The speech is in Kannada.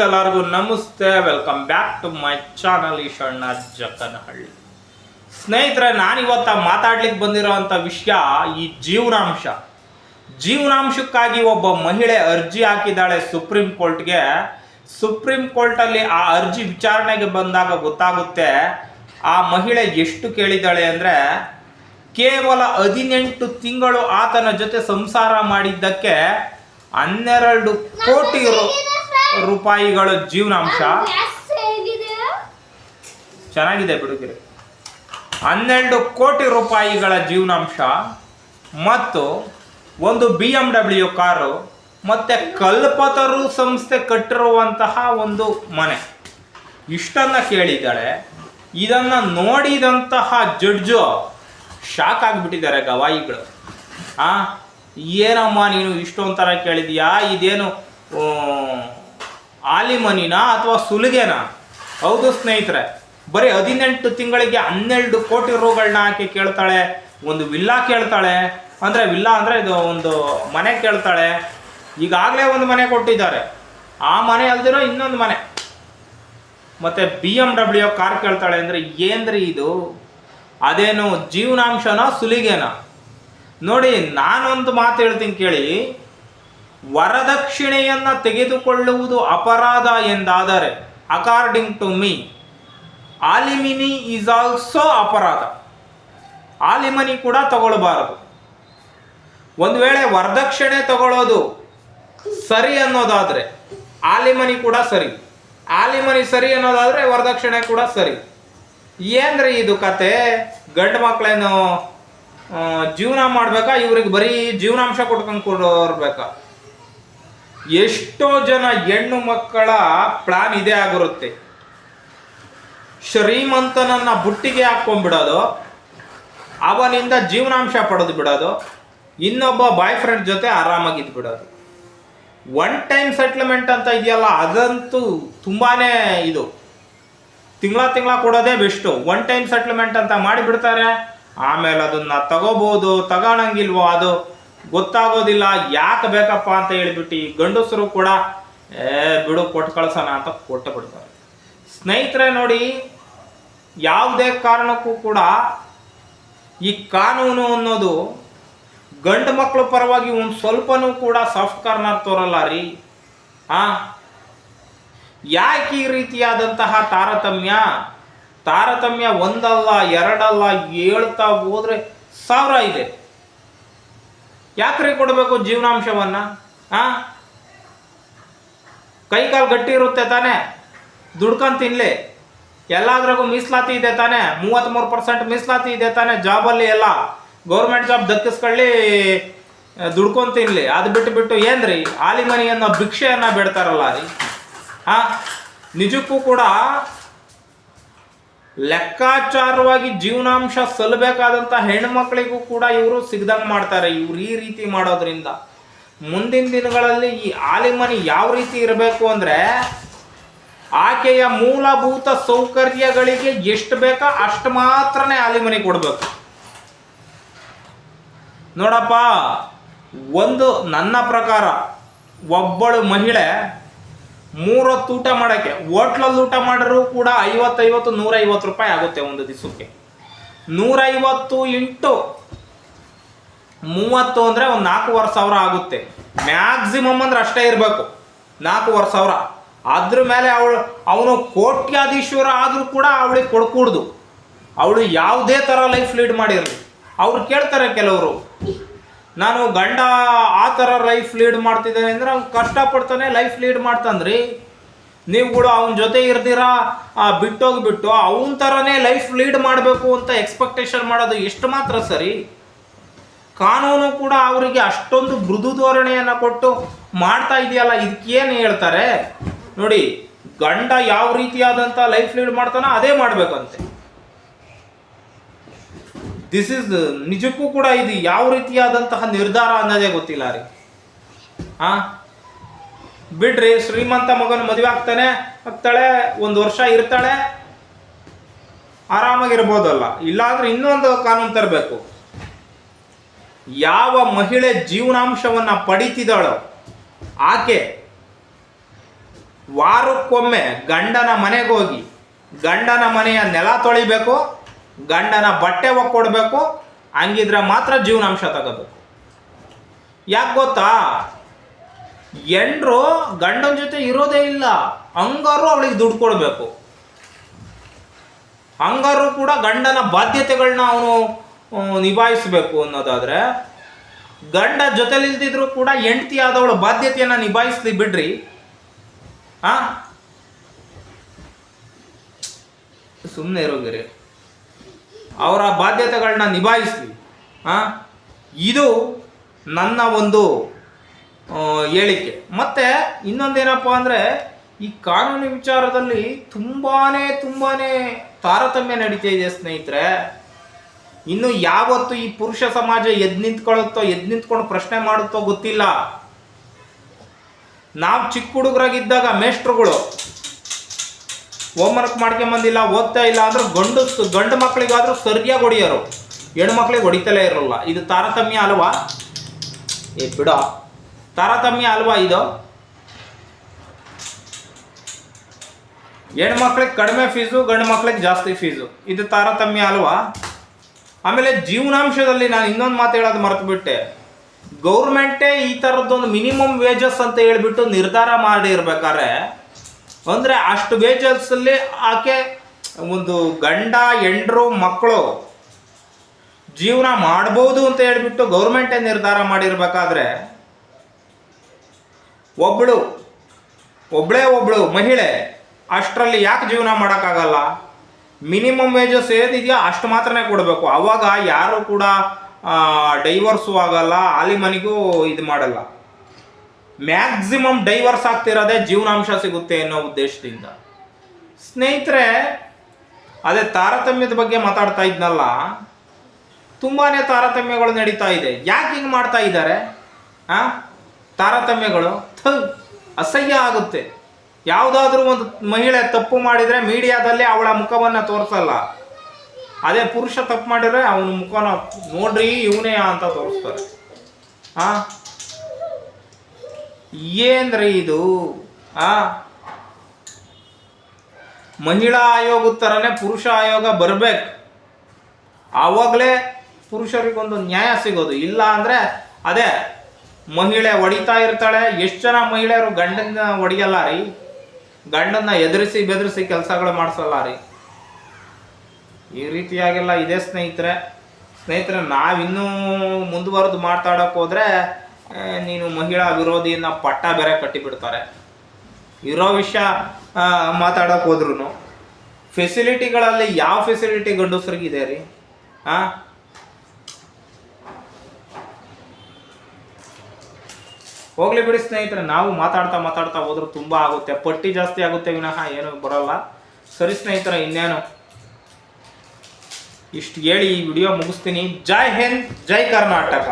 ಫ್ರೆಂಡ್ಸ್ ಎಲ್ಲರಿಗೂ ನಮಸ್ತೆ. Welcome back to my channel Eeshanna Jakkanahalli ಸ್ನೇಹಿತರೆ ನಾನಿವತ್ತ ಮಾತಾಡ್ಲಿಕ್ಕೆ ಬಂದಿರೋವಂಥ ವಿಷಯ ಈ ಜೀವನಾಂಶ. ಜೀವನಾಂಶಕ್ಕಾಗಿ ಒಬ್ಬ ಮಹಿಳೆ ಅರ್ಜಿ ಹಾಕಿದ್ದಾಳೆ ಸುಪ್ರೀಂ ಕೋರ್ಟ್ಗೆ ಸುಪ್ರೀಂ ಕೋರ್ಟಲ್ಲಿ ಆ ಅರ್ಜಿ ವಿಚಾರಣೆಗೆ ಬಂದಾಗ ಗೊತ್ತಾಗುತ್ತೆ ಆ ಮಹಿಳೆ ಎಷ್ಟು ಕೇಳಿದ್ದಾಳೆ ಅಂದರೆ ಕೇವಲ ಹದಿನೆಂಟು ತಿಂಗಳು ಆತನ ಜೊತೆ ಸಂಸಾರ ಮಾಡಿದ್ದಕ್ಕೆ ಹನ್ನೆರಡು ಕೋಟಿ ರು- ರೂಪಾಯಿಗಳ ಜೀವನಾಂಶ. ಚೆನ್ನಾಗಿದೆ ಬಿಡುಗಿರಿ ಹನ್ನೆರಡು ಕೋಟಿ ರೂಪಾಯಿಗಳ ಜೀವನಾಂಶ ಮತ್ತು ಒಂದು ಬಿ ಎಂ ಡಬ್ಲ್ಯೂ ಕಾರು ಮತ್ತು ಕಲ್ಪತರು ಸಂಸ್ಥೆ ಕಟ್ಟಿರುವಂತಹ ಒಂದು ಮನೆ. ಇಷ್ಟನ್ನ ಕೇಳಿದ್ದಾಳೆ. ಇದನ್ನ ನೋಡಿದಂತಹ ಜಡ್ಜು ಶಾಕ್ ಆಗಿಬಿಟ್ಟಿದ್ದಾರೆ ಗವಾಯಿಗಳು. ಆ ಏನಮ್ಮ ನೀನು ಇಷ್ಟೊಂಥರ ಕೇಳಿದ್ಯಾ? ಇದೇನು ಆಲಿಮನಿನಾ ಅಥವಾ ಸುಲಿಗೆನಾ? ಹೌದು ಸ್ನೇಹಿತರೆ, ಬರೀ ಹದಿನೆಂಟು ತಿಂಗಳಿಗೆ ಹನ್ನೆರಡು ಕೋಟಿ ರೂಗಳನ್ನ ಹಾಕಿ ಕೇಳ್ತಾಳೆ, ಒಂದು ವಿಲ್ಲಾ ಕೇಳ್ತಾಳೆ. ಅಂದರೆ ವಿಲ್ಲಾ ಅಂದರೆ ಇದು ಒಂದು ಮನೆ ಕೇಳ್ತಾಳೆ. ಈಗಾಗಲೇ ಒಂದು ಮನೆ ಕೊಟ್ಟಿದ್ದಾರೆ. ಆ ಮನೆ ಅಲ್ದಿರೋ ಇನ್ನೊಂದು ಮನೆ. ಮತ್ತೆ ಬಿ ಎಂ ಡಬ್ಲ್ಯೂ ಕಾರ್ ಕೇಳ್ತಾಳೆ ಅಂದರೆ ಏನ್ರಿ ಇದು? ಅದೇನು ಜೀವನಾಂಶನ, ಸುಲಿಗೆನ? ನೋಡಿ ನಾನೊಂದು ಮಾತು ಹೇಳ್ತೀನಿ ಕೇಳಿ. ವರದಕ್ಷಿಣೆಯನ್ನ ತೆಗೆದುಕೊಳ್ಳುವುದು ಅಪರಾಧ ಎಂದಾದರೆ according to me alimony is also ಅಪರಾಧ. ಆಲಿಮನಿ ಕೂಡ ತಗೊಳ್ಬಾರದು. ಒಂದು ವೇಳೆ ವರದಕ್ಷಿಣೆ ತಗೊಳ್ಳೋದು ಸರಿ ಅನ್ನೋದಾದರೆ ಆಲಿಮನಿ ಕೂಡ ಸರಿ. ಆಲಿಮನಿ ಸರಿ ಅನ್ನೋದಾದರೆ ವರದಕ್ಷಿಣೆ ಕೂಡ ಸರಿ. ಏನ್ರಿ ಇದು ಕತೆ? ಗಂಡು ಮಕ್ಕಳೇನು ಜೀವನ ಮಾಡ್ಬೇಕಾ? ಇವ್ರಿಗೆ ಬರೀ ಜೀವನಾಂಶ ಕೊಟ್ಕೊಂಡು ಕೊಡೋರ್ಬೇಕಾ ಎಷ್ಟೋ ಜನ ಹೆಣ್ಣು ಮಕ್ಕಳ ಪ್ಲಾನ್ ಇದೇ ಆಗಿರುತ್ತೆ. ಶ್ರೀಮಂತನನ್ನ ಬುಟ್ಟಿಗೆ ಹಾಕೊಂಡ್ಬಿಡೋದು ಅವನಿಂದ ಜೀವನಾಂಶ ಪಡೆದು ಬಿಡೋದು, ಇನ್ನೊಬ್ಬ ಬಾಯ್ ಫ್ರೆಂಡ್ ಜೊತೆ ಆರಾಮಾಗಿದ್ದು ಬಿಡೋದು. ಒನ್ ಟೈಮ್ ಸೆಟ್ಲ್ಮೆಂಟ್ ಅಂತ ಇದೆಯಲ್ಲ, ಅದಂತೂ ತುಂಬಾನೇ ಇದು. ತಿಂಗಳ ತಿಂಗಳ ಕೊಡೋದೇ ಬೆಸ್ಟು ಒನ್ ಟೈಮ್ ಸೆಟ್ಲ್ಮೆಂಟ್ ಅಂತ ಮಾಡಿಬಿಡ್ತಾರೆ, ಆಮೇಲೆ ಅದನ್ನ ತಗೋಬೋದು ತಗೋಳಂಗಿಲ್ವೋ ಅದು. ಗೊತ್ತಾಗೋದಿಲ್ಲ, ಯಾಕೆ ಬೇಕಪ್ಪ ಅಂತ ಹೇಳಿಬಿಟ್ಟು ಈ ಗಂಡಸರು ಕೂಡ, ಏ, ಬಿಡು ಕೊಟ್ಟು ಕಳ್ಸೋಣ ಅಂತ ಕೊಟ್ಟು ಬಿಡ್ತಾರೆ. ಸ್ನೇಹಿತರೆ ನೋಡಿ, ಯಾವುದೇ ಕಾರಣಕ್ಕೂ ಕೂಡ ಈ ಕಾನೂನು ಅನ್ನೋದು ಗಂಡು ಮಕ್ಕಳ ಪರವಾಗಿ ಒಂದು ಸ್ವಲ್ಪನೂ ಕೂಡ ಸಾಫ್ಟ್ ಕಾರ್ನರ್ ತೋರಲ್ಲ ರೀ. ಆ? ಯಾಕೆ ಈ ರೀತಿಯಾದಂತಹ ತಾರತಮ್ಯ? ತಾರತಮ್ಯ ಒಂದಲ್ಲ, ಎರಡಲ್ಲ ಹೇಳ್ತಾ ಹೋದ್ರೆ ಸಾವಿರ ಇದೆ. ಯಾಕ್ರಿ ಕೊಡಬೇಕು ಜೀವನಾಂಶವನ್ನ? ಆ? ಕೈ ಕಾಲು ಗಟ್ಟಿ ಇರುತ್ತೆ ತಾನೆ? ದುಡ್ಕೊಂಡ್ ತಿನ್ಲಿ. ಎಲ್ಲಾದ್ರಾಗೂ ಮೀಸಲಾತಿ ಇದೆ ತಾನೆ? ಮೂವತ್ತ್ಮೂರು ಪರ್ಸೆಂಟ್ ಮೀಸಲಾತಿ ಇದೆ ತಾನೇ ಜಾಬಲ್ಲಿ ಎಲ್ಲ? ಗೌರ್ಮೆಂಟ್ ಜಾಬ್ ದಕ್ಕಿಸ್ಕೊಳ್ಳಿ, ದುಡ್ಕೊಂಡ್ ತಿನ್ಲಿ. ಅದು ಬಿಟ್ಟು ಬಿಟ್ಟು ಏನ್ರಿ? ಆಲಿಮನಿ ಅನ್ನೋ ಭಿಕ್ಷೆಯನ್ನ ಬಿಡ್ತಾರಲ್ಲ ರೀ. ಹಾಂ ನಿಜಕ್ಕೂ ಕೂಡ ಲೆಕ್ಕಾಚಾರವಾಗಿ ಜೀವನಾಂಶ ಸಲ್ಲಬೇಕಾದಂಥ ಹೆಣ್ಮಕ್ಳಿಗೂ ಕೂಡ ಇವರು ಸಿಗ್ದಂಗೆ ಮಾಡ್ತಾರೆ. ಇವ್ರು ಈ ರೀತಿ ಮಾಡೋದ್ರಿಂದ. ಮುಂದಿನ ದಿನಗಳಲ್ಲಿ ಈ ಆಲಿಮನಿ ಯಾವ ರೀತಿ ಇರಬೇಕು ಅಂದರೆ ಆಕೆಯ ಮೂಲಭೂತ ಸೌಕರ್ಯಗಳಿಗೆ ಎಷ್ಟು ಬೇಕೋ ಅಷ್ಟು ಮಾತ್ರನೇ ಆಲಿಮನಿ ಕೊಡಬೇಕು. ನೋಡಪ್ಪ, ಒಂದು ನನ್ನ ಪ್ರಕಾರ ಒಬ್ಬಳು ಮಹಿಳೆ ಮೂರೊತ್ತು ಊಟ ಮಾಡೋಕ್ಕೆ. ಹೋಟ್ಲಲ್ಲಿ ಊಟ ಮಾಡಿದ್ರು ಕೂಡ ಐವತ್ತೈವತ್ತು, ನೂರೈವತ್ತು ರೂಪಾಯಿ ಆಗುತ್ತೆ ಒಂದು ದಿವಸಕ್ಕೆ. ನೂರೈವತ್ತು ಇಂಟು ಮೂವತ್ತು ಅಂದರೆ ಒಂದು ನಾಲ್ಕೂವರೆ ಸಾವಿರ ಆಗುತ್ತೆ. ಮ್ಯಾಕ್ಸಿಮಮ್ ಅಂದ್ರೆ ಅಷ್ಟೇ ಇರಬೇಕು. ನಾಲ್ಕೂವರೆ ಸಾವಿರ. ಅದ್ರ ಮೇಲೆ ಅವಳು, ಅವನು ಕೋಟ್ಯಾಧೀಶ್ವರ ಆದರೂ ಕೂಡ ಅವಳಿಗೆ ಕೊಡ್ಕೂಡ್ದು. ಅವಳು ಯಾವುದೇ ಥರ ಲೈಫ್ ಲೀಡ್ ಮಾಡಿರಲಿ. ಅವ್ರು ಕೇಳ್ತಾರೆ ಕೆಲವರು ನಾನು ಗಂಡ ಆ ಥರ ಲೈಫ್ ಲೀಡ್ ಮಾಡ್ತಿದ್ದಾನೆ ಅಂದ್ರೆ ಅವ್ನು ಕಷ್ಟಪಡ್ತಾನೆ ಲೈಫ್ ಲೀಡ್ ಮಾಡ್ತಾನ್ರಿ. ಕೂಡ ಅವನ ಜೊತೆ ಇರ್ದಿರಾ ಬಿಟ್ಟೋಗ್ಬಿಟ್ಟು ಅವನ ಥರನೇ ಲೈಫ್ ಲೀಡ್ ಮಾಡಬೇಕು ಅಂತ ಎಕ್ಸ್ಪೆಕ್ಟೇಷನ್ ಮಾಡೋದು ಎಷ್ಟು ಮಾತ್ರ ಸರಿ. ಕಾನೂನು ಕೂಡ ಅವರಿಗೆ ಅಷ್ಟೊಂದು ಮೃದು ಧೋರಣೆಯನ್ನು ಕೊಟ್ಟು ಮಾಡ್ತಾ ಇದೆಯಲ್ಲ ಇದಕ್ಕೇನು ಹೇಳ್ತಾರೆ? ನೋಡಿ, ಗಂಡ ಯಾವ ರೀತಿಯಾದಂಥ ಲೈಫ್ ಲೀಡ್ ಮಾಡ್ತಾನೋ ಅದೇ ಮಾಡಬೇಕಂತೆ. ದಿಸ್ ಇಸ್ ನಿಜಕ್ಕೂ ಕೂಡ ಇದು ಯಾವ ರೀತಿಯಾದಂತಹ ನಿರ್ಧಾರ ಅನ್ನೋದೇ ಗೊತ್ತಿಲ್ಲ ರೀ. ಆ? ಬಿಡ್ರಿ, ಶ್ರೀಮಂತ ಮಗನ ಮದುವೆ ಆಗ್ತಾನೆ ಆಗ್ತಾಳೆ ಒಂದು ವರ್ಷ ಇರ್ತಾಳೆ, ಆರಾಮಾಗಿರ್ಬೋದಲ್ಲ. ಇಲ್ಲಾಂದ್ರೆ ಇನ್ನೊಂದು ಕಾನೂನು ತರಬೇಕು. ಯಾವ ಮಹಿಳೆ ಜೀವನಾಂಶವನ್ನ ಪಡಿತಿದ್ದಾಳೋ, ಆಕೆ ವಾರಕ್ಕೊಮ್ಮೆ ಗಂಡನ ಮನೆಗೋಗಿ ಗಂಡನ ಮನೆಯ ನೆಲ ತೊಳಿಬೇಕು ಗಂಡನ ಬಟ್ಟೆ ಒಕ್ಕೊಡ್ಬೇಕು, ಹಂಗಿದ್ರೆ ಮಾತ್ರ ಜೀವನಾಂಶ ತಗೋಬೇಕು. ಯಾಕೆ ಗೊತ್ತಾ? ಎಂಡ್ರು ಗಂಡನ ಜೊತೆ ಇರೋದೇ ಇಲ್ಲ. ಹಂಗಾರು ಅವಳಿಗೆ ದುಡ್ಡು ಕೊಡಬೇಕು. ಹಂಗಾರು ಕೂಡ ಗಂಡನ ಬಾಧ್ಯತೆಗಳನ್ನ ಅವನು ನಿಭಾಯಿಸಬೇಕು ಅನ್ನೋದಾದ್ರೆ, ಗಂಡ ಜೊತೆಲಿಲ್ದಿದ್ರು ಕೂಡ ಹೆಂಡತಿ ಆದವಳು ಬಾಧ್ಯತೆಯನ್ನ ನಿಭಾಯಿಸ್ಲಿ ಬಿಡ್ರಿ. ಆ? ಸುಮ್ಮನೆ ಇರೋಗಿರಿ ಅವರ ಬಾಧ್ಯತೆಗಳನ್ನ ನಿಭಾಯಿಸಿ ಆ? ಇದು ನನ್ನ ಒಂದು ಹೇಳಿಕೆ. ಮತ್ತೆ ಇನ್ನೊಂದೇನಪ್ಪ ಅಂದರೆ, ಈ ಕಾನೂನು ವಿಚಾರದಲ್ಲಿ ತುಂಬಾನೇ ತುಂಬಾನೇ ತಾರತಮ್ಯ ನಡೀತಾ ಇದೆ ಸ್ನೇಹಿತರೆ. ಇನ್ನು ಯಾವತ್ತು ಈ ಪುರುಷ ಸಮಾಜ ಎದ್ ನಿಂತ್ಕೊಳ್ಳುತ್ತೋ, ಎದ್ ನಿಂತ್ಕೊಂಡು ಪ್ರಶ್ನೆ ಮಾಡುತ್ತೋ ಗೊತ್ತಿಲ್ಲ. ನಾವು ಚಿಕ್ಕ ಹುಡುಗರಾಗಿದ್ದಾಗ ಮೇಷ್ಟ್ರುಗಳು ಹೋಮ್ವರ್ಕ್ ಮಾಡ್ಕೊಂಬಂದಿಲ್ಲ, ಓದ್ತಾ ಇಲ್ಲ ಅಂದ್ರೆ ಗಂಡು ಗಂಡು ಮಕ್ಕಳಿಗಾದ್ರೂ ಸರಿಯಾಗಿ ಹೊಡಿಯೋರು. ಹೆಣ್ಣು ಮಕ್ಕಳಿಗೆ ಹೊಡಿತಲೇ ಇರಲ್ಲ. ಇದು ತಾರತಮ್ಯ ಅಲ್ವಾ? ಏ, ಬಿಡ. ತಾರತಮ್ಯ ಅಲ್ವಾ ಇದು? ಹೆಣ್ಮಕ್ಳಿಗೆ ಕಡಿಮೆ ಫೀಸು, ಗಂಡು ಮಕ್ಳಿಗೆ ಜಾಸ್ತಿ ಫೀಸು. ಇದು ತಾರತಮ್ಯ ಅಲ್ವಾ? ಆಮೇಲೆ ಜೀವನಾಂಶದಲ್ಲಿ ನಾನು ಇನ್ನೊಂದು ಮಾತು ಹೇಳೋದು ಮರೆತುಬಿಟ್ಟೆ. ಗೌರ್ಮೆಂಟೇ ಈ ಥರದ್ದೊಂದು ಮಿನಿಮಮ್ ವೇಜಸ್ ಅಂತ ಹೇಳಿಬಿಟ್ಟು ನಿರ್ಧಾರ ಮಾಡಿರ್ಬೇಕಾದ್ರೆ ಅಂದರೆ ಅಷ್ಟು ಬೇಜಲ್ಸಲ್ಲಿ ಆಕೆ ಒಂದು ಗಂಡ, ಹೆಂಡ್ರು, ಮಕ್ಕಳು ಜೀವನ ಮಾಡ್ಬೋದು ಅಂತ ಹೇಳ್ಬಿಟ್ಟು ಗೌರ್ಮೆಂಟೇ ನಿರ್ಧಾರ ಮಾಡಿರ್ಬೇಕಾದ್ರೆ ಒಬ್ಬಳು ಒಬ್ಬಳೇ ಒಬ್ಳು, ಮಹಿಳೆ, ಅಷ್ಟರಲ್ಲಿ ಯಾಕೆ ಜೀವನ ಮಾಡೋಕ್ಕಾಗಲ್ಲ? ಮಿನಿಮಮ್ ವೇಜಸ್ ಏನಿದೆಯೋ ಅಷ್ಟು ಮಾತ್ರನೇ ಕೊಡಬೇಕು. ಅವಾಗ ಯಾರು ಕೂಡ ಡೈವರ್ಸು ಆಗಲ್ಲ ಆಲಿಮನಿಗೂ ಇದು ಮಾಡಲ್ಲ. ಮ್ಯಾಕ್ಸಿಮಮ್ ಡೈವರ್ಸ್ ಆಗ್ತಿರೋದೇ ಜೀವನಾಂಶ ಸಿಗುತ್ತೆ ಅನ್ನೋ ಉದ್ದೇಶದಿಂದ. ಸ್ನೇಹಿತರೆ, ಅದೇ ತಾರತಮ್ಯದ ಬಗ್ಗೆ ಮಾತಾಡ್ತಾ ಇದ್ನಲ್ಲ, ತುಂಬಾನೇ ತಾರತಮ್ಯಗಳು ನಡೀತಾ ಇದೆ. ಯಾಕೆ ಹಿಂಗೆ ಮಾಡ್ತಾ ಇದ್ದಾರೆ? ಆ? ತಾರತಮ್ಯಗಳು ಅಸಹ್ಯ ಆಗುತ್ತೆ. ಯಾವುದಾದ್ರೂ ಒಂದು ಮಹಿಳೆ ತಪ್ಪು ಮಾಡಿದರೆ ಮೀಡಿಯಾದಲ್ಲಿ ಅವಳ ಮುಖವನ್ನು ತೋರಿಸಲ್ಲ. ಅದೇ ಪುರುಷ ತಪ್ಪು ಮಾಡಿದ್ರೆ ಅವನ ಮುಖನ ನೋಡ್ರಿ, ಇವನೇ ಅಂತ ತೋರಿಸ್ತಾರೆ. ಆ? ಏನ್ರಿ ಇದು? ಆ? ಮಹಿಳಾ ಆಯೋಗದ ಥರನೇ ಪುರುಷ ಆಯೋಗ ಬರ್ಬೇಕು. ಆವಾಗಲೇ ಪುರುಷರಿಗೊಂದು ನ್ಯಾಯ ಸಿಗೋದು. ಇಲ್ಲ ಅಂದರೆ ಅದೇ ಮಹಿಳೆ ಹೊಡಿತಾ ಇರ್ತಾಳೆ. ಎಷ್ಟು ಜನ ಮಹಿಳೆಯರು ಗಂಡನ ಹೊಡಿಯಲ್ಲ ರೀ? ಗಂಡನ್ನ ಎದುರಿಸಿ ಬೆದರಿಸಿ ಕೆಲಸಗಳು ಮಾಡಿಸಲ್ಲ ರೀ? ಈ ರೀತಿಯಾಗೆಲ್ಲ ಇದೆ ಸ್ನೇಹಿತರೆ. ಸ್ನೇಹಿತರೆ, ನಾವಿನ್ನೂ ಮುಂದುವರೆದು ಮಾತಾಡೋಕ್ಕೋದ್ರೆ ನೀನು ಮಹಿಳಾ ವಿರೋಧಿಯನ್ನ ಪಟ್ಟ ಬೇರೆ ಕಟ್ಟಿಬಿಡ್ತಾರೆ. ಇರೋ ವಿಷಯ ಮಾತಾಡೋಕೆ ಹೋದ್ರೂ ಫೆಸಿಲಿಟಿಗಳಲ್ಲಿ ಯಾವ ಫೆಸಿಲಿಟಿ ಗಂಡಸರಿಗಿದೆ ರೀ? ಹಾಂ ಹೋಗ್ಲಿ ಬಿಡಿ ಸ್ನೇಹಿತರೆ, ನಾವು ಮಾತಾಡ್ತಾ ಮಾತಾಡ್ತಾ ಹೋದ್ರೆ ತುಂಬ ಆಗುತ್ತೆ. ಪಟ್ಟಿ ಜಾಸ್ತಿ ಆಗುತ್ತೆ ವಿನಃ ಏನು ಬರಲ್ಲ. ಸರಿ ಸ್ನೇಹಿತರೆ, ಇನ್ನೇನು? ಇಷ್ಟು ಹೇಳಿ ಈ ವಿಡಿಯೋ ಮುಗಿಸ್ತೀನಿ. ಜೈ ಹಿಂದ್, ಜೈ ಕರ್ನಾಟಕ.